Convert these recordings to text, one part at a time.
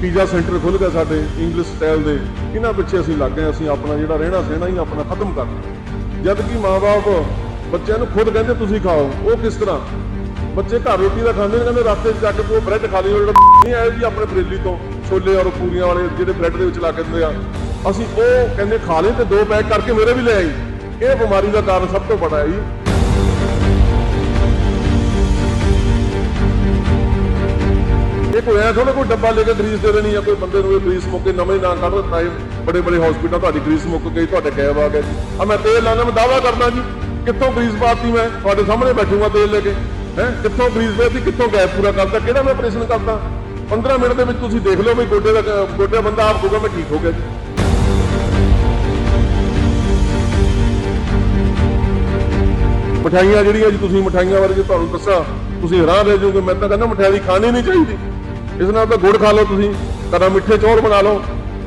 Pizza centre ਖੁੱਲ ਗਏ ਸਾਡੇ ਇੰਗਲਿਸ਼ ਸਟਾਈਲ ਦੇ, ਇਹਨਾਂ ਪਿੱਛੇ ਅਸੀਂ ਲੱਗ ਗਏ, ਅਸੀਂ ਆਪਣਾ ਜਿਹੜਾ ਰਹਿਣਾ ਸਹਿਣਾ ਹੀ ਆਪਣਾ ਖਤਮ ਕਰਨਾ ਜਦ ਕਿ ਮਾਪੇ ਬੱਚਿਆਂ ਨੂੰ ਖੁਦ ਕਹਿੰਦੇ, ਤੁਸੀਂ ਖਾਓ। ਉਹ ਕਿਸ ਤਰ੍ਹਾਂ? ਬੱਚੇ ਘਰ ਰੋਟੀ ਦਾ ਖਾਂਦੇ ਨੇ, ਕਹਿੰਦੇ ਰਸਤੇ 'ਚ ਜਾ ਕੇ ਉਹ ਬ੍ਰੈਡ ਖਾ ਲਿਓ ਜਿਹੜਾ ਨਹੀਂ ਆਇਆ ਜੀ ਆਪਣੇ ਬਰੇਲੀ ਤੋਂ, ਛੋਲੇ ਔਰ ਪੂਰੀਆਂ ਵਾਲੇ ਜਿਹੜੇ ਬ੍ਰੈਡ ਦੇ ਵਿੱਚ ਲਾ ਕੇ ਦਿੰਦੇ ਆ। ਅਸੀਂ ਉਹ ਕਹਿੰਦੇ, ਖਾ ਲਏ ਤੇ ਦੋ ਪੈਕ ਕਰਕੇ ਮੇਰੇ ਵੀ ਲੈ ਆਈ। ਇਹ ਬਿਮਾਰੀ ਦਾ ਕਾਰਨ ਸਭ ਤੋਂ ਵੱਡਾ ਹੈ ਜੀ। ਇਹ ਕੋਈ ਐ ਥੋੜਾ ਕੋਈ ਡੱਬਾ ਲੈ ਕੇ ਗਰੀਸ ਦੇ ਦੇਣੀ ਆ, ਕੋਈ ਬੰਦੇ ਨੂੰ ਇਹ ਗਰੀਸ ਮੁੱਕੇ ਨਵੇਂ ਨਾ ਕੱਢ ਦਿੱਤਾ ਹੈ ਬੜੇ ਬੜੇ ਹਸਪੀਟਲ ਤੁਹਾਡੀ ਗਰੀਸ ਮੁੱਕ ਗਈ, ਤੁਹਾਡੇ ਕੈਬ ਆ ਗਿਆ ਜੀ। ਆ ਮੈਂ ਤੇਲ ਲਾਣਾ ਮੈਂ ਦਾਵਾ ਕਰਦਾ ਜੀ, ਕਿੱਥੋਂ ਗਰੀਸ ਪਾਤੀ ਮੈਂ? ਤੁਹਾਡੇ ਸਾਹਮਣੇ ਬੈਠੂਗਾ ਤੇਲ ਲੈ ਕੇ। ਹੈ? ਕਿੱਥੋਂ ਗਰੀਸ ਪਾਤੀ ਕਿੱਥੋਂ ਗੈਪ ਪੂਰਾ ਕਰਦਾ ਕਿਹੜਾ ਮੈਂ ਆਪਰੇਸ਼ਨ ਕਰਦਾ 15 ਮਿੰਟ ਦੇ ਵਿੱਚ ਤੁਸੀਂ ਦੇਖ ਲਓ ਵੀ ਗੋਡੇ ਦਾ ਗੋਡੇ ਬੰਦਾ ਆਪ ਕਹੂਗਾ ਮੈਂ ਠੀਕ ਹੋ ਗਿਆ ਜੀ। ਮਠਾਈਆਂ ਜਿਹੜੀਆਂ ਜੀ ਤੁਸੀਂ ਮਠਾਈਆਂ ਬਾਰੇ ਜੇ ਤੁਹਾਨੂੰ ਦੱਸਾਂ, ਤੁਸੀਂ ਹੈਰਾਨ ਰਹਿ ਜਾਓਗੇ, ਮੈਂ ਤਾਂ ਕਹਿੰਦਾ ਮਠਿਆਈ ਖਾਣੀ ਨਹੀਂ ਚਾਹੀਦੀ। ਇਸ ਨਾਲ ਤਾਂ ਗੁੜ ਖਾ ਲਓ ਤੁਸੀਂ ਕਦਾ ਮਿੱਠੇ ਚੌਲ ਬਣਾ ਲਓ,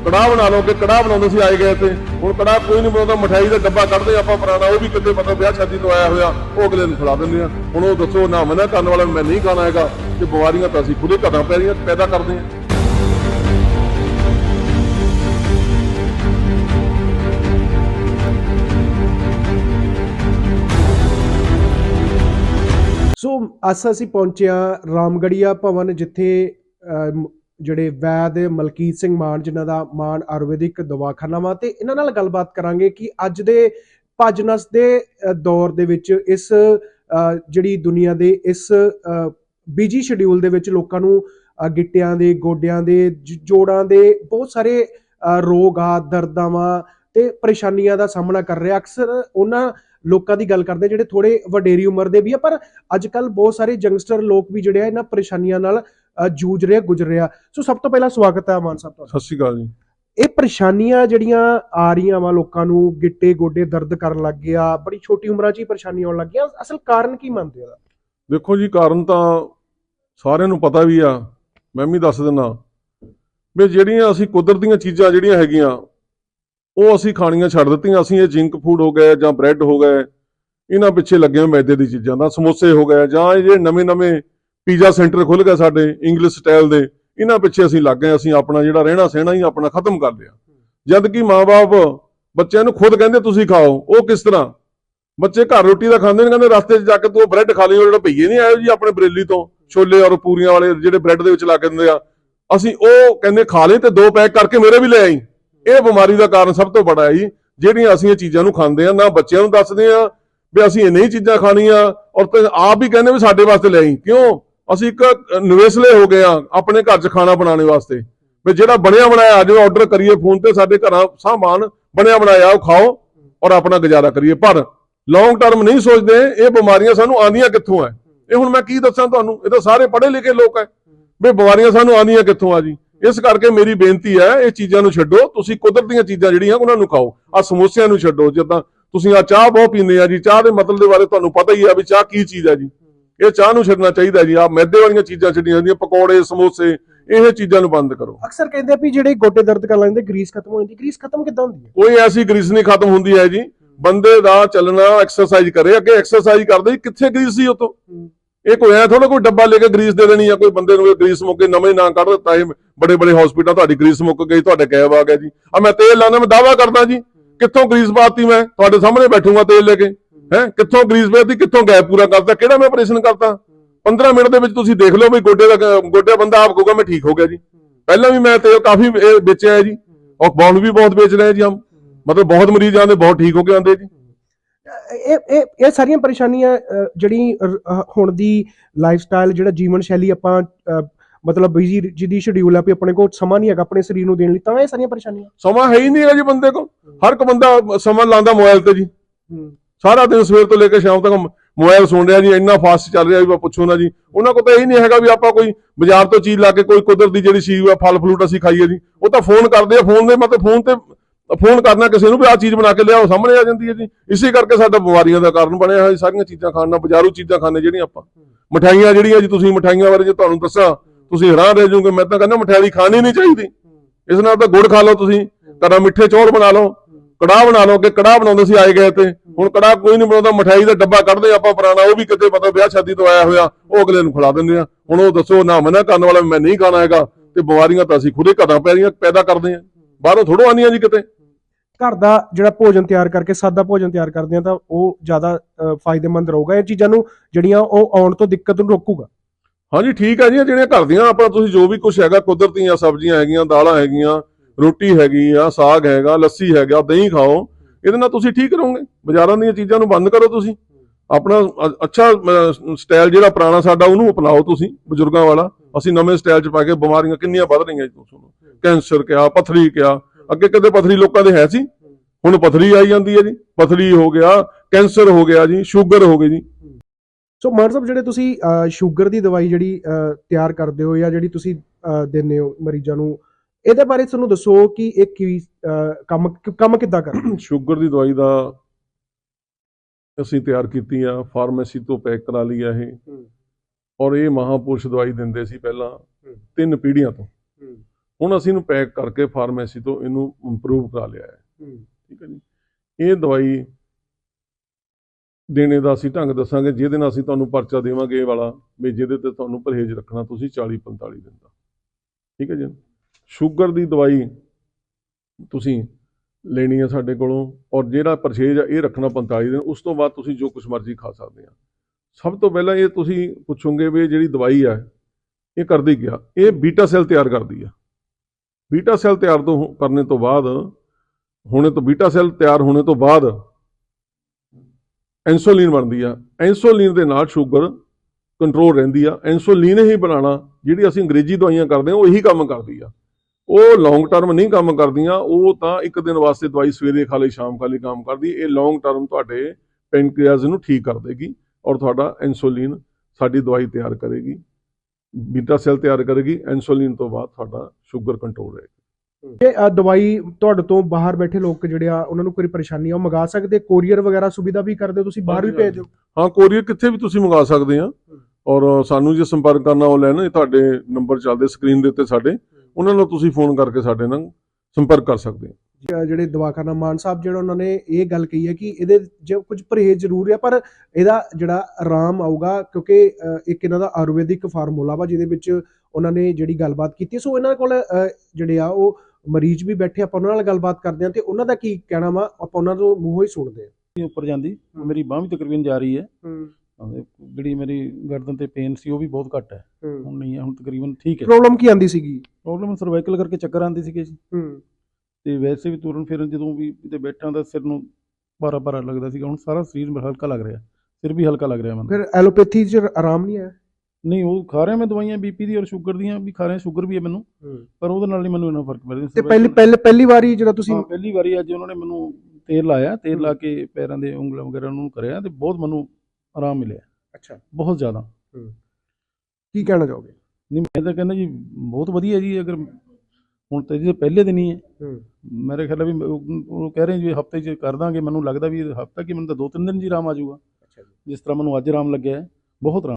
ਕੜਾਹ ਬਣਾ ਲਓ, ਕਿ ਕੜਾਹ ਬਣਾਉਂਦੇ ਸੀ ਆਏ ਗਏ ਤੇ ਹੁਣ ਕੜਾਹ ਕੋਈ ਨਹੀਂ ਬਣਾਉਂਦਾ ਮਠਾਈ ਦਾ ਡੱਬਾ ਕੱਢਦੇ ਆਪਾਂ ਪੁਰਾਣਾ, ਉਹ ਵੀ ਕਿਤੇ ਪਤਾ ਵਿਆਹ ਸ਼ਾਦੀ ਤੋਂ ਆਇਆ ਹੋਇਆ, ਉਹ ਅਗਲੇ ਨੂੰ ਖਿਲਾ ਦਿੰਦੇ ਆ ਹੁਣ ਉਹ ਦੱਸੋ, ਨਾ ਮਨਾ ਕਰਨ ਵਾਲਾ ਮੈਂ ਨਹੀਂ ਖਾਣਾ ਹੈਗਾ ਤੇ ਬਿਮਾਰੀਆਂ ਤਾਂ ਅਸੀਂ ਖੁਦੇ ਘਰਾਂ ਪੈ ਰਹੀਆਂ, ਪੈਦਾ ਕਰਦੇ ਹਾਂ। ਸੋ ਅਸ ਅਸੀਂ ਪਹੁੰਚਿਆ ਰਾਮਗੜੀਆ ਭਵਨ, ਜਿੱਥੇ ਜਿਹੜੇ ਵੈਦ ਮਲਕੀਤ ਸਿੰਘ ਮਾਨ, ਜਿਨ੍ਹਾਂ ਦਾ ਮਾਨ ਆਯੁਰਵੈਦਿਕ ਦਵਾਖਾਨਾ ਵਾ, ਤੇ ਇਹਨਾਂ ਨਾਲ ਗੱਲਬਾਤ ਕਰਾਂਗੇ ਕਿ ਅੱਜ ਦੇ ਭੱਜ ਦੇ ਦੌਰ ਦੇ ਵਿੱਚ ਇਸ ਜਿਹੜੀ ਦੁਨੀਆ ਦੇ ਇਸ ਬਿਜ਼ੀ ਸ਼ਡਿਊਲ ਦੇ ਵਿੱਚ ਲੋਕਾਂ ਨੂੰ ਗਿੱਟਿਆਂ ਦੇ, ਗੋਡਿਆਂ ਦੇ ਜੋੜਾਂ ਦੇ ਬਹੁਤ ਸਾਰੇ ਰੋਗ ਆ ਦਰਦਾਂ ਵਾ ਤੇ ਪਰੇਸ਼ਾਨੀਆਂ ਦਾ ਸਾਹਮਣਾ ਕਰ ਰਿਹਾ। ਅਕਸਰ ਉਹਨਾਂ ਲੋਕਾਂ ਦੀ ਗੱਲ ਕਰਦੇ ਜਿਹੜੇ ਥੋੜੇ ਵਡੇਰੀ ਉਮਰ ਦੇ ਵੀ ਆ, ਪਰ ਅੱਜ ਕੱਲ ਬਹੁਤ ਸਾਰੇ ਯੰਗਸਟਰ ਲੋਕ ਵੀ ਜਿਹੜੇ ਆ, ਇਹਨਾਂ ਪਰੇਸ਼ਾਨੀਆਂ ਨਾਲ ਜੂਝ ਰਹੇ ਗੁਜ਼ਰ ਰਹੇ। ਸੋ ਸਭ ਤੋਂ ਪਹਿਲਾਂ ਸਵਾਗਤ ਹੈ ਮਾਨ ਸਾਹਿਬ ਤੁਹਾਡਾ। ਸਤਿ ਸ਼੍ਰੀ ਅਕਾਲ ਜੀ। ਇਹ ਪਰੇਸ਼ਾਨੀਆਂ ਜਿਹੜੀਆਂ ਆ ਰਹੀਆਂ ਵਾ ਲੋਕਾਂ ਨੂੰ ਗਿੱਟੇ ਗੋਡੇ ਦਰਦ ਕਰਨ ਲੱਗ ਗਿਆ ਬੜੀ ਛੋਟੀ ਉਮਰਾਂ 'ਚ ਹੀ ਪਰੇਸ਼ਾਨੀਆਂ ਆਉਣ ਲੱਗ ਗਈਆਂ। ਅਸਲ ਕਾਰਨ ਕੀ ਮੰਨਦੇ ਹੋ? ਦੇਖੋ ਜੀ ਕਾਰਨ ਤਾਂ ਸਾਰਿਆਂ ਨੂੰ ਪਤਾ ਵੀ ਆ। ਮੈਂ ਵੀ ਦੱਸ ਦਿੰਦਾ ਵੀ ਜਿਹੜੀਆਂ ਅਸੀਂ ਕੁਦਰਤੀਆਂ ਚੀਜ਼ਾਂ ਜਿਹੜੀਆਂ ਹੈਗੀਆਂ ਉਹ ਅਸੀਂ ਖਾਣੀਆਂ ਛੱਡ ਦਿੱਤੀਆਂ। ਅਸੀਂ ਇਹ ਜਿੰਕ ਫੂਡ ਹੋ ਗਏ ਜਾਂ ਬ੍ਰੈਡ ਹੋ ਗਏ ਇਹਨਾਂ ਪਿੱਛੇ ਲੱਗੇ ਹੋਏ ਮੈਦੇ ਦੀ ਚੀਜ਼ਾਂ ਦਾ ਸਮੋਸੇ ਹੋ ਗਏ ਜਾਂ ਇਹ ਜਿਹੜੇ ਨਵੇਂ-ਨਵੇਂ ਪੀਜ਼ਾ ਸੈਂਟਰ ਖੁੱਲ ਗਿਆ ਸਾਡੇ ਇੰਗਲਿਸ਼ ਸਟਾਈਲ ਦੇ, ਇਹਨਾਂ ਪਿੱਛੇ ਅਸੀਂ ਲੱਗ ਗਏ, ਅਸੀਂ ਆਪਣਾ ਜਿਹੜਾ ਰਹਿਣਾ ਸਹਿਣਾ ਹੀ ਆਪਣਾ ਖਤਮ ਕਰ ਲਿਆ। ਜਦ ਕਿ ਮਾਪੇ ਬੱਚਿਆਂ ਨੂੰ ਖੁਦ ਕਹਿੰਦੇ, ਤੁਸੀਂ ਖਾਓ। ਉਹ ਕਿਸ ਤਰ੍ਹਾਂ? ਬੱਚੇ ਘਰ ਰੋਟੀ ਦਾ ਖਾਂਦੇ ਨੇ, ਕਹਿੰਦੇ, ਰਸਤੇ 'ਚ ਜਾ ਕੇ ਤੂੰ ਬ੍ਰੈਡ ਖਾ ਲਿਓ ਜਿਹੜਾ ਭਈਏ ਨਹੀਂ ਆਏ ਜੀ ਆਪਣੇ ਬਰੇਲੀ ਤੋਂ, ਛੋਲੇ ਔਰ ਪੂਰੀਆਂ ਵਾਲੇ ਜਿਹੜੇ ਬ੍ਰੈਡ ਦੇ ਵਿੱਚ ਲਾ ਕੇ ਦਿੰਦੇ ਆ। ਅਸੀਂ ਉਹ ਕਹਿੰਦੇ, ਖਾ ਲਈ ਤੇ ਦੋ ਪੈਕ ਕਰਕੇ ਮੇਰੇ ਵੀ ਲੈ ਆਈ। ਇਹ ਬਿਮਾਰੀ ਦਾ ਕਾਰਨ ਸਭ ਤੋਂ ਬੜਾ ਹੈ ਜੀ, ਜਿਹੜੀਆਂ ਅਸੀਂ ਇਹ ਚੀਜ਼ਾਂ ਨੂੰ ਖਾਂਦੇ ਆ, ਨਾ ਬੱਚਿਆਂ ਨੂੰ ਦੱਸਦੇ ਆ ਵੀ ਅਸੀਂ ਇਹ ਨਹੀਂ ਚੀਜ਼ਾਂ ਖਾਣੀਆਂ ਔਰ ਤੇ ਆਪ ਵੀ ਕਹਿੰਦੇ ਵੀ ਸਾਡੇ ਵਾਸਤੇ ਲੈ ਆਈ। ਕਿਉਂ? ਅਸੀਂ ਇੱਕ ਨਿਵੇਸਲੇ ਹੋ ਗਏ ਆ ਆਪਣੇ ਘਰ 'ਚ ਖਾਣਾ ਬਣਾਉਣ ਵਾਸਤੇ। ਵੀ ਜਿਹੜਾ ਬਣਿਆ ਬਣਾਇਆ ਅੱਜ ਆਰਡਰ ਕਰੀਏ ਫੋਨ ਤੇ, ਸਾਡੇ ਘਰਾਂ ਸਾਮਾਨ ਬਣਿਆ ਬਣਾਇਆ, ਉਹ ਖਾਓ ਔਰ ਆਪਣਾ ਗੁਜ਼ਾਰਾ ਕਰੀਏ। ਪਰ ਲੌਂਗ ਟਰਮ ਨਹੀਂ ਸੋਚਦੇ, ਇਹ ਬਿਮਾਰੀਆਂ ਸਾਨੂੰ ਆਉਂਦੀਆਂ ਕਿੱਥੋਂ ਆ ਇਹ ਹੁਣ ਮੈਂ ਕੀ ਦੱਸਾਂ ਤੁਹਾਨੂੰ? ਇਹ ਤਾਂ ਸਾਰੇ ਪੜ੍ਹੇ ਲਿਖੇ ਲੋਕ ਹੈ ਵੀ ਬਿਮਾਰੀਆਂ ਸਾਨੂੰ ਆਉਂਦੀਆਂ ਕਿੱਥੋਂ ਆ ਜੀ? ਇਸ ਕਰਕੇ ਮੇਰੀ ਬੇਨਤੀ ਹੈ ਇਹ ਚੀਜ਼ਾਂ ਨੂੰ ਛੱਡੋ, ਤੁਸੀਂ ਕੁਦਰਤ ਦੀਆਂ ਚੀਜ਼ਾਂ ਜਿਹੜੀਆਂ, ਉਹਨਾਂ ਨੂੰ ਖਾਓ। ਆ ਸਮੋਸਿਆਂ ਨੂੰ ਛੱਡੋ, ਜਿੱਦਾਂ ਤੁਸੀਂ ਆ ਚਾਹ ਬਹੁਤ ਪੀਂਦੇ ਆ ਜੀ। ਚਾਹ ਦੇ ਮਤਲਬ ਦੇ ਬਾਰੇ ਤੁਹਾਨੂੰ ਪਤਾ ਹੀ ਆ ਵੀ ਚਾਹ ਕੀ ਚੀਜ਼ ਹੈ ਜੀ। ਇਹ ਚਾਹ ਨੂੰ ਛੱਡਣਾ ਚਾਹੀਦਾ ਜੀ। ਆ ਮੈਦੇ ਵਾਲੀਆਂ ਚੀਜ਼ਾਂ ਛੱਡੀਆਂ ਜਾਂਦੀਆਂ ਪਕੌੜੇ ਸਮੋਸੇ ਇਹ ਚੀਜ਼ਾਂ ਨੂੰ ਬੰਦ ਕਰੋ। ਅਕਸਰ ਕਹਿੰਦੇ ਆ ਵੀ ਜਿਹੜੇ ਗੋਡੇ ਦਰਦ ਕਰਨ ਲੈਂਦੇ ਗਰੀਸ ਖਤਮ ਹੋ ਜਾਂਦੀ। ਗਰੀਸ ਖਤਮ ਕਿੱਦਾਂ ਹੁੰਦੀ ਹੈ? ਕੋਈ ਐਸੀ ਗਰੀਸ ਨਹੀਂ ਖਤਮ ਹੁੰਦੀ ਹੈ ਜੀ। ਬੰਦੇ ਦਾ ਚੱਲਣਾ ਐਕਸਰਸਾਈਜ਼ ਕਰੇ। ਅੱਗੇ ਐਕਸਰਸਾਈਜ਼ ਕਰਦੇ ਕਿੱਥੇ ਗਰੀਸ ਸੀ ਉਤੋਂ? ਇਹ ਕੋਈ ਐ ਥੋੜਾ ਕੋਈ ਡੱਬਾ ਲੈ ਕੇ ਗਰੀਸ ਦੇ ਦੇਣੀ ਆ। ਕੋਈ ਬੰਦੇ ਨੂੰ ਇਹ ਗਰੀਸ ਮੁੱਕੇ ਨਵੇਂ ਨਾ ਕੱਢ ਦਿੱਤਾ ਹੈ ਬੜੇ ਬੜੇ ਹਸਪੀਟਲ ਤੁਹਾਡੀ ਗਰੀਸ ਮੁੱਕ ਗਈ ਤੁਹਾਡੇ ਕੈਬ ਆ ਗਿਆ ਜੀ। ਆ ਮੈਂ ਤੇਲ ਲਾਣਾ ਮੈਂ ਦਾਵਾ ਕਰਦਾ ਜੀ। ਕਿੱਥੋਂ ਗਰੀਸ ਪਾਤੀ ਮੈਂ? ਤੁਹਾਡੇ ਸਾਹਮਣੇ ਬੈਠੂਗਾ ਤੇਲ ਲੈ ਕੇ। ਹੈ? ਕਿੱਥੋਂ ਗਰੀਸ ਪਾਤੀ ਕਿੱਥੋਂ ਗੈਪ ਪੂਰਾ ਕਰਤਾ ਕਿਹੜਾ ਮੈਂ ਆਪਰੇਸ਼ਨ ਕਰਤਾ? 15 ਮਿੰਟ ਦੇ ਵਿੱਚ ਤੁਸੀਂ ਦੇਖ ਲਓ ਵੀ ਗੋਡੇ ਦਾ ਗੋਡੇ ਬੰਦਾ ਆਪ ਕਹੂਗਾ ਮੈਂ ਠੀਕ ਹੋ ਗਿਆ ਜੀ। ਪਹਿਲਾਂ ਵੀ ਮੈਂ ਤੇਲ ਕਾਫੀ ਵੇਚਿਆ ਹੈ ਜੀ। ਔਰ ਬੌਂਡ ਵੀ ਬਹੁਤ ਵੇਚ ਰਹੇ ਜੀ ਹਮ। ਮਤਲਬ ਬਹੁਤ ਮਰੀਜ਼ ਆਉਂਦੇ ਬਹੁਤ ਠੀਕ ਹੋ ਕੇ ਆਉਂਦੇ ਜੀ। ਇਹ ਇਹ ਇਹ ਸਾਰੀਆਂ ਪਰੇਸ਼ਾਨੀਆਂ ਜਿਹੜੀ ਹੁਣ ਦੀ ਲਾਈਫ ਸਟਾਈਲ ਜਿਹੜਾ ਜੀਵਨ ਸ਼ੈਲੀ ਆਪਾਂ ਮਤਲਬ ਬਿਜ਼ੀ ਜਿਹਦੀ ਸ਼ਡਿਊਲ ਆ ਵੀ ਆਪਣੇ ਕੋਲ ਸਮਾਂ ਨਹੀਂ ਹੈਗਾ ਆਪਣੇ ਸਰੀਰ ਨੂੰ ਦੇਣ ਲਈ ਤਾਂ ਇਹ ਸਾਰੀਆਂ ਪਰੇਸ਼ਾਨੀਆਂ। ਸਮਾਂ ਹੈ ਹੀ ਨਹੀਂ ਹੈਗਾ ਜੀ ਬੰਦੇ ਕੋਲ। ਹਰ ਇੱਕ ਬੰਦਾ ਸਮਾਂ ਲਾਉਂਦਾ ਮੋਬਾਈਲ ਤੇ ਜੀ। ਸਾਰਾ ਦਿਨ ਸਵੇਰ ਤੋਂ ਲੈ ਕੇ ਸ਼ਾਮ ਤੱਕ ਮੋਬਾਈਲ ਸੁਣ ਰਿਹਾ ਜੀ, ਇੰਨਾ ਫਾਸਟ ਚੱਲ ਰਿਹਾ ਵੀ ਬਾ ਪੁੱਛੋ ਨਾ ਜੀ। ਉਹਨਾਂ ਕੋਲ ਤਾਂ ਇਹ ਨਹੀਂ ਹੈਗਾ ਵੀ ਆਪਾਂ ਕੋਈ ਬਾਜ਼ਾਰ ਤੋਂ ਚੀਜ਼ ਲਾ ਕੇ ਕੋਈ ਕੁਦਰਤ ਦੀ ਜਿਹੜੀ ਚੀਜ਼ ਆ, ਫਲ ਫਲੂਟ ਅਸੀਂ ਖਾਈਏ ਜੀ। ਉਹ ਤਾਂ ਫੋਨ ਕਰਦੇ ਆ ਫੋਨ ਦੇ ਮਤਲਬ ਫੋਨ ਤੇ ਫੋਨ ਕਰਨਾ ਕਿਸੇ ਨੂੰ ਵੀ ਆ ਚੀਜ਼ ਬਣਾ ਕੇ ਲਿਆਓ, ਸਾਹਮਣੇ ਆ ਜਾਂਦੀ ਹੈ ਜੀ। ਇਸੇ ਕਰਕੇ ਸਾਡਾ ਬਿਮਾਰੀਆਂ ਦਾ ਕਾਰਨ ਬਣਿਆ ਹੋਇਆ ਸਾਰੀਆਂ ਚੀਜ਼ਾਂ ਖਾਣ ਨਾਲ, ਬਾਜ਼ਾਰੂ ਚੀਜ਼ਾਂ ਖਾਣੇ ਜਿਹੜੀਆਂ ਆਪਾਂ। ਮਠਾਈਆਂ ਜਿਹੜੀਆਂ ਜੀ, ਤੁਸੀਂ ਮਠਾਈਆਂ ਬਾਰੇ ਜੇ ਤੁਹਾਨੂੰ ਦੱਸਾਂ, ਤੁਸੀਂ ਹੈਰਾਨ ਰਹਿ ਜਾਓਗੇ। ਮੈਂ ਤਾਂ ਕਹਿੰਦਾ ਮਠਿਆਈ ਖਾਣੀ ਨਹੀਂ ਚਾਹੀਦੀ। ਇਸ ਨਾਲ ਤਾਂ ਗੁੜ ਖਾ ਲਓ ਤੁਸੀਂ ਕਦਾ ਮਿੱਠੇ ਚੌਲ ਬਣਾ ਲਓ। ਕੜਾਹ ਬਣਾ ਲਓ ਕਿ ਕੜਾਹ ਬਣਾਉਂਦੇ ਸੀ ਆਏ ਗਏ ਤੇ। ਹੁਣ ਕੜਾਹ ਕੋਈ ਨਹੀਂ ਬਣਾਉਂਦਾ ਮਠਾਈ ਦਾ ਡੱਬਾ ਕੱਢਦੇ ਆਪਾਂ ਪੁਰਾਣਾ ਉਹ ਵੀ ਕਿਤੇ ਪਤਾ ਵਿਆਹ ਸ਼ਾਦੀ ਤੋਂ ਆਇਆ ਹੋਇਆ ਉਹ ਅਗਲੇ ਨੂੰ ਖਿਲਾ ਦਿੰਦੇ ਆ ਹੁਣ ਉਹ ਦੱਸੋ ਨਾ ਮਨਾ ਕਰਨ ਵਾਲਾ ਮੈਂ ਨਹੀਂ ਖਾਣਾ ਹੈਗਾ ਤੇ ਬਿਮਾਰੀਆਂ ਤਾਂ ਅਸੀਂ ਖੁਦੇ ਘਰਾਂ ਪੈਰੀਆਂ ਪੈਦਾ ਕਰਦੇ ਆ ਬਾਹਰੋਂ ਥੋੜੋ ਆਉਂਦੀਆਂ ਜੀ ਕਿਤੇ। ਘਰ ਦਾ ਜਿਹੜਾ ਭੋਜਨ ਤਿਆਰ ਕਰਕੇ ਸਾਦਾ ਭੋਜਨ ਤਿਆਰ ਕਰਦੇ ਆ ਤਾਂ ਉਹ ਜ਼ਿਆਦਾ ਫਾਇਦੇਮੰਦ ਰਹੂਗਾ। ਇਹ ਚੀਜ਼ਾਂ ਨੂੰ ਜਿਹੜੀਆਂ ਉਹ ਆਉਣ ਤੋਂ ਦਿੱਕਤ ਨੂੰ ਰੋਕੂਗਾ। ਹਾਂਜੀ ਠੀਕ ਹੈ ਜੀ ਜਿਹੜੀਆਂ ਘਰ ਦੀਆਂ ਆਪਣਾ ਤੁਸੀਂ ਜੋ ਵੀ ਕੁਝ ਹੈਗਾ ਕੁਦਰਤੀਆਂ ਸਬਜ਼ੀਆਂ ਹੈਗੀਆਂ ਦਾਲਾਂ ਹੈਗੀਆਂ ਰੋਟੀ ਹੈਗੀ ਆ, ਸਾਗ ਹੈਗਾ, ਲੱਸੀ ਹੈਗਾ, ਦਹੀਂ ਖਾਓ, ਇਹਦੇ ਨਾਲ ਤੁਸੀਂ ਠੀਕ ਰਹੋਗੇ। ਬਾਜ਼ਾਰਾਂ ਦੀਆਂ ਚੀਜ਼ਾਂ ਨੂੰ ਬੰਦ ਕਰੋ ਤੁਸੀਂ। ਆਪਣਾ ਅੱਛਾ ਸਟਾਈਲ ਜਿਹੜਾ ਪੁਰਾਣਾ ਸਾਡਾ, ਉਹਨੂੰ ਅਪਣਾਓ ਤੁਸੀਂ, ਬਜ਼ੁਰਗਾਂ ਵਾਲਾ। ਅਸੀਂ ਨਵੇਂ ਸਟਾਈਲ 'ਚ ਪਾ ਕੇ ਬਿਮਾਰੀਆਂ ਕਿੰਨੀਆਂ ਵੱਧ ਰਹੀਆਂ ਜੀ ਤੁਹਾਨੂੰ। ਕੈਂਸਰ ਕਿਆ, ਪਥਰੀ ਕਿਆ, ਅੱਗੇ ਕਦੇ ਪਥਰੀ ਲੋਕਾਂ ਦੇ ਹੈ ਸੀ। ਹੁਣ ਪਥਰੀ ਆਈ ਜਾਂਦੀ ਹੈ ਜੀ। ਪਥਰੀ ਹੋ ਗਿਆ, ਕੈਂਸਰ ਹੋ ਗਿਆ ਜੀ, ਸ਼ੂਗਰ ਹੋ ਗਈ ਜੀ। ਸੋ ਮਾਨ ਸਾਹਿਬ, ਜਿਹੜੇ ਤੁਸੀਂ ਸ਼ੂਗਰ ਦੀ ਦਵਾਈ ਜਿਹੜੀ ਤਿਆਰ ਕਰਦੇ ਹੋ ਜਾਂ ਜਿਹੜੀ ਤੁਸੀਂ ਦਿੰਦੇ ਹੋ ਮਰੀਜ਼ਾਂ ਨੂੰ ਇਹਦੇ ਬਾਰੇ ਤੁਹਾਨੂੰ ਦੱਸੋ ਕਿ ਇਹ ਕੀ ਕੰਮ ਕੰਮ ਕਿੱਦਾਂ ਕਰਦਾ ਸ਼ੂਗਰ ਦੀ ਦਵਾਈ ਦਾ ਅਸੀਂ ਤਿਆਰ ਕੀਤੀ ਆ ਫਾਰਮੇਸੀ ਤੋਂ ਪੈਕ ਕਰਾ ਲਈ ਆ ਇਹ। ਔਰ ਇਹ ਮਹਾਪੁਰਸ਼ ਦਵਾਈ ਦਿੰਦੇ ਸੀ ਪਹਿਲਾਂ। ਤਿੰਨ ਪੀੜ੍ਹੀਆਂ ਤੋਂ। ਹੁਣ ਅਸੀਂ ਇਹਨੂੰ ਪੈਕ ਕਰਕੇ ਫਾਰਮੇਸੀ ਤੋਂ ਇਹਨੂੰ ਇੰਪਰੂਵ ਕਰਾ ਲਿਆ ਹੈ। ਠੀਕ ਹੈ ਜੀ। ਇਹ ਦਵਾਈ ਦੇਣੇ ਦਾ ਅਸੀਂ ਢੰਗ ਦੱਸਾਂਗੇ ਜਿਹਦੇ ਨਾਲ ਅਸੀਂ ਤੁਹਾਨੂੰ ਪਰਚਾ ਦੇਵਾਂਗੇ ਇਹ ਵਾਲਾ ਵੀ ਜਿਹਦੇ ਤੇ ਤੁਹਾਨੂੰ ਪਰਹੇਜ਼ ਰੱਖਣਾ ਤੁਸੀਂ 40 45 ਦਿਨ ਦਾ। ਠੀਕ ਹੈ ਜੀ। ਸ਼ੂਗਰ ਦੀ ਦਵਾਈ ਤੁਸੀਂ ਲੈਣੀ ਆ ਸਾਡੇ ਕੋਲੋਂ ਔਰ ਜਿਹੜਾ ਪਰਹੇਜ਼ ਆ ਇਹ ਰੱਖਣਾ 45 ਦਿਨ, ਉਸ ਤੋਂ ਬਾਅਦ ਤੁਸੀਂ ਜੋ ਕੁਝ ਮਰਜ਼ੀ ਖਾ ਸਕਦੇ ਆ। ਸਭ ਤੋਂ ਪਹਿਲਾਂ ਇਹ ਤੁਸੀਂ ਪੁੱਛੋਗੇ ਵੀ ਇਹ ਜਿਹੜੀ ਦਵਾਈ ਆ, ਇਹ ਕਰਦੀ ਗਿਆ ਇਹ ਬੀਟਾ ਸੈੱਲ ਤਿਆਰ ਕਰਦੀ ਆ। ਬੀਟਾ ਸੈੱਲ ਤਿਆਰ ਤੋਂ ਹੋ- ਕਰਨੇ ਤੋਂ ਬਾਅਦ, ਹੋਣੇ ਤੋਂ ਬੀਟਾ ਸੈੱਲ ਤਿਆਰ ਹੋਣੇ ਤੋਂ ਬਾਅਦ ਇਨਸੂਲਿਨ ਬਣਦੀ ਆ। ਇਨਸੂਲਿਨ ਦੇ ਨਾਲ ਸ਼ੂਗਰ ਕੰਟਰੋਲ ਰਹਿੰਦੀ ਆ। ਇਨਸੂਲਿਨ ਹੀ ਬਣਾਉਣਾ, ਜਿਹੜੀ ਅਸੀਂ ਅੰਗਰੇਜ਼ੀ ਦਵਾਈਆਂ ਕਰਦੇ ਹਾਂ ਉਹ ਇਹੀ ਕੰਮ ਕਰਦੀ ਆ। ਉਹ ਲੌਂਗ ਟਰਮ ਨਹੀਂ ਕੰਮ ਕਰਦੀਆਂ ਉਹ ਤਾਂ ਇੱਕ ਦਿਨ ਵਾਸਤੇ ਦਵਾਈ ਸਵੇਰੇ ਖਾ ਲਈ ਸ਼ਾਮ ਖਾ ਲਈ ਕੰਮ ਕਰਦੀ ਇਹ ਲੌਂਗ ਟਰਮ ਤੁਹਾਡੇ ਪੈਨਕ੍ਰੀਆਸ ਨੂੰ ਠੀਕ ਕਰ ਦੇਗੀ ਔਰ ਤੁਹਾਡਾ ਇਨਸੂਲਿਨ ਸਾਡੀ ਦਵਾਈ ਤਿਆਰ ਕਰੇਗੀ। ਬੀਟਾ ਸੈੱਲ ਤਿਆਰ ਕਰੇਗੀ ਇਨਸੂਲਿਨ ਤੋਂ ਬਾਅਦ ਤੁਹਾਡਾ ਸ਼ੂਗਰ ਕੰਟਰੋਲ ਰਹੇਗਾ। ਇਹ ਦਵਾਈ ਤੁਹਾਡੇ ਤੋਂ ਬਾਹਰ ਬੈਠੇ ਲੋਕ ਜਿਹੜੇ ਆ ਉਹਨਾਂ ਨੂੰ ਕੋਈ ਪਰੇਸ਼ਾਨੀ ਆ ਉਹ ਮੰਗਾ ਸਕਦੇ? ਕੋਰੀਅਰ ਵਗੈਰਾ ਸੁਵਿਧਾ ਵੀ ਕਰਦੇ ਹੋ ਤੁਸੀਂ ਬਾਹਰ ਵੀ ਭੇਜ ਦਿਓ। ਹਾਂ ਕੋਰੀਅਰ ਕਿੱਥੇ ਵੀ ਤੁਸੀਂ ਮੰਗਾ ਸਕਦੇ ਆ। ਔਰ ਸਾਨੂੰ ਜੇ ਸੰਪਰਕ ਕਰਨਾ ਹੋ ਲੈਣ ਤੁਹਾਡੇ ਨੰਬਰ ਚੱਲਦੇ ਸਕਰੀਨ ਦੇ ਉੱਤੇ ਸਾਡੇ। ਉਹਨਾਂ ਨੂੰ ਤੁਸੀਂ ਫੋਨ ਕਰਕੇ ਸਾਡੇ ਨਾਲ ਸੰਪਰਕ ਕਰ ਸਕਦੇ ਆ ਅ, ਜਿਹੜੇ ਦਵਾਖਾਨਾ ਮਾਨ ਸਾਹਿਬ ਜਿਹੜਾ ਉਹਨਾਂ ਨੇ ਇਹ ਗੱਲ ਕਹੀ ਹੈ ਕਿ ਇਹਦੇ ਜੇ ਕੁਝ ਪਰਹੇਜ਼ ਜ਼ਰੂਰ ਹੈ ਪਰ ਇਹਦਾ ਜਿਹੜਾ ਆਰਾਮ ਆਊਗਾ ਕਿਉਂਕਿ ਇੱਕ ਇਹਨਾਂ ਦਾ ਆਯੁਰਵੈਦਿਕ ਫਾਰਮੂਲਾ ਵਾ ਜਿਹਦੇ ਵਿੱਚ ਉਹਨਾਂ ਨੇ ਜਿਹੜੀ ਗੱਲਬਾਤ ਕੀਤੀ। ਹੈ। ਸੋ ਇਹਨਾਂ ਕੋਲ ਜਿਹੜੇ ਆ ਉਹ ਮਰੀਜ਼ ਵੀ ਬੈਠੇ ਆਪਾਂ ਉਹਨਾਂ ਨਾਲ ਗੱਲਬਾਤ ਕਰਦੇ ਹਾਂ ਤੇ ਉਹਨਾਂ ਦਾ ਕੀ ਕਹਿਣਾ ਵਾ ਆਪਾਂ ਉਹਨਾਂ ਤੋਂ ਮੂੰਹੋਂ ਹੀ ਸੁਣਦੇ ਹਾਂ। ਉੱਪਰ ਜਾਂਦੀ ਮੇਰੀ ਬਾਂਹ ਵੀ ਤਕਰੀਬਨ ਜਾ ਰਹੀ ਹੈ। ਜਿਹੜੀ ਮੇਰੀ ਗਰਦਨ ਤੇ ਪੇਨ ਸੀ ਉਹ ਵੀ ਬਹੁਤ ਘੱਟ ਹੈ। ਹੁਣ ਨਹੀਂ ਹੈ ਹੁਣ ਤਕਰੀਬਨ ਠੀਕ ਹੈ। ਪ੍ਰੋਬਲਮ ਕੀ ਆਂਦੀ ਸੀਗੀ? ਪ੍ਰੋਬਲਮ ਸਰਵਾਈਕਲ ਕਰਕੇ ਚੱਕਰ ਆਉਂਦੇ ਸੀਗੇ ਜੀ। ਹੂੰ। ਤੇ ਵੈਸੇ ਵੀ ਤੁਰਨ ਫਿਰਨ ਜਦੋਂ ਵੀ ਕਿਤੇ ਬੈਠਾ ਤਾਂ ਸਿਰ ਨੂੰ ਭਾਰਾ ਭਾਰਾ ਲੱਗਦਾ ਸੀਗਾ ਹੁਣ ਸਾਰਾ ਸਰੀਰ ਹਲਕਾ ਲੱਗ ਰਿਹਾ। ਸਿਰ ਵੀ ਹਲਕਾ ਲੱਗ ਰਿਹਾ ਮੈਨੂੰ। ਫਿਰ ਐਲੋਪੈਥੀ 'ਚ ਆਰਾਮ ਨਹੀਂ ਆਇਆ? ਨਹੀਂ ਉਹ ਖਾ ਰਿਹਾ ਮੈਂ ਦਵਾਈਆਂ ਬੀਪੀ ਦੀ ਔਰ ਸ਼ੂਗਰ ਦੀਆਂ ਵੀ ਖਾ ਰਿਹਾ ਸ਼ੂਗਰ ਵੀ ਹੈ ਮੈਨੂੰ। ਪਰ ਉਹਦੇ ਨਾਲ ਨਹੀਂ ਮੈਨੂੰ ਇੰਨਾ ਫ਼ਰਕ ਪੈ ਰਿਹਾ। ਤੇ ਪਹਿਲੀ ਪਹਿਲੀ ਪਹਿਲੀ ਵਾਰੀ ਜਿਹੜਾ ਤੁਸੀਂ ਪਹਿਲੀ ਵਾਰੀ ਅੱਜ ਉਹਨਾਂ ਨੇ ਮੈਨੂੰ ਤੇਲ ਲਾਇਆ ਤੇਲ ਲਾ ਕੇ ਪੈਰਾਂ ਦੇ ਉਂਗਲਾਂ ਵਗੈਰਾ ਨੂੰ ਕਰਿਆ ਤੇ ਬਹੁਤ ਮੈਨੂੰ ਆਰਾਮ ਮਿਲਿਆ। ਅੱਛਾ। ਬਹੁਤ ਜ਼ਿਆਦਾ। ਕੀ ਕਹਿਣਾ ਚਾਹੋਗੇ? ਨਹੀਂ ਮੈਂ ਤਾਂ ਕਹਿੰਦਾ ਜੀ ਬਹੁਤ ਵਧੀਆ ਜੀ ਅਗਰ ਹੁਣ ਤਾਂ ਜੀ ਪਹਿਲੇ ਦਿਨ ਹੀ ਹੈ। ਮੇਰੇ ਖਿਆਲ ਵੀ ਉਹ ਕਹਿ ਰਹੇ ਜੀ ਹਫ਼ਤੇ 'ਚ ਕਰ ਦਾਂਗੇ। ਮੈਨੂੰ ਲੱਗਦਾ ਵੀ ਹਫਤਾ ਕੀ ਮੈਨੂੰ ਤਾਂ ਦੋ ਤਿੰਨ ਦਿਨ ਹੀ ਆਰਾਮ ਆ ਜਾਊਗਾ। ਅੱਛਾ ਜੀ। ਜਿਸ ਤਰ੍ਹਾਂ ਮੈਨੂੰ ਅੱਜ ਆਰਾਮ ਲੱਗਿਆ ਬਹੁਤ